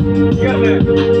গুরু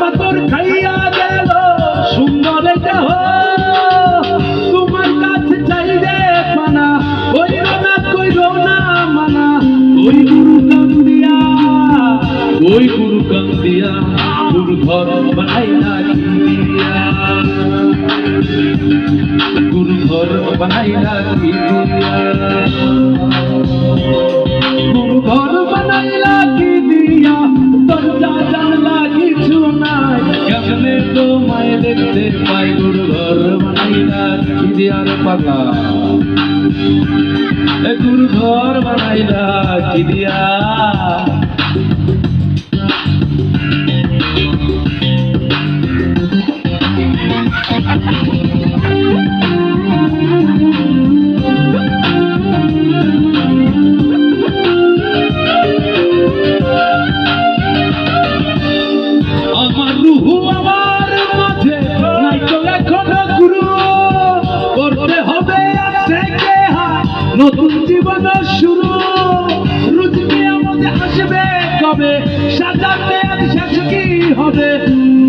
মাতর খাইয়া গেল, সুন্দর দেহ। তোমার কাছে চাই রে পানা কইর না কইর না মানা। ওই গুরু কান্দিয়া ওই গুরু কান্দিয়া গুরু ঘর বানাইলা গুরু ঘর বানাইলা কেমনে তোমায় দেখতে পাই গুরু ঘর বানাইলা কি দিয়ার গুরু ঘর বানাইলা কি নতুন জীবন শুরু। রুজকে আমাদের আসবে কবে? সাজাতে আর শেষ কি হবে?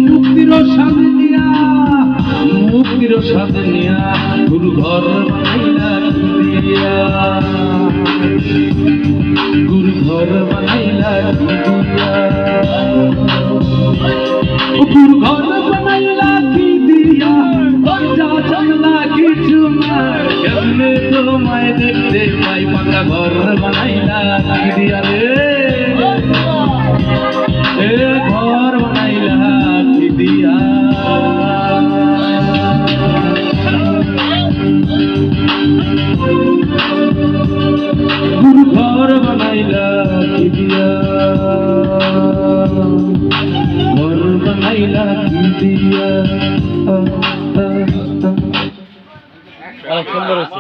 মুক্তির সাথে নিয়া, মুক্তির সাথে নিয়া গুরু ঘর গুরু ঘর বানাইলা গুরু ঘর দেখতে পাই পাকা ঘর বানাইলা, কি এ ঘর বানাইলা দিয়া? ঘর বানাইলা দিয়া? ঘর বানাইলা দিয়া? অনেক সুন্দর হয়েছে।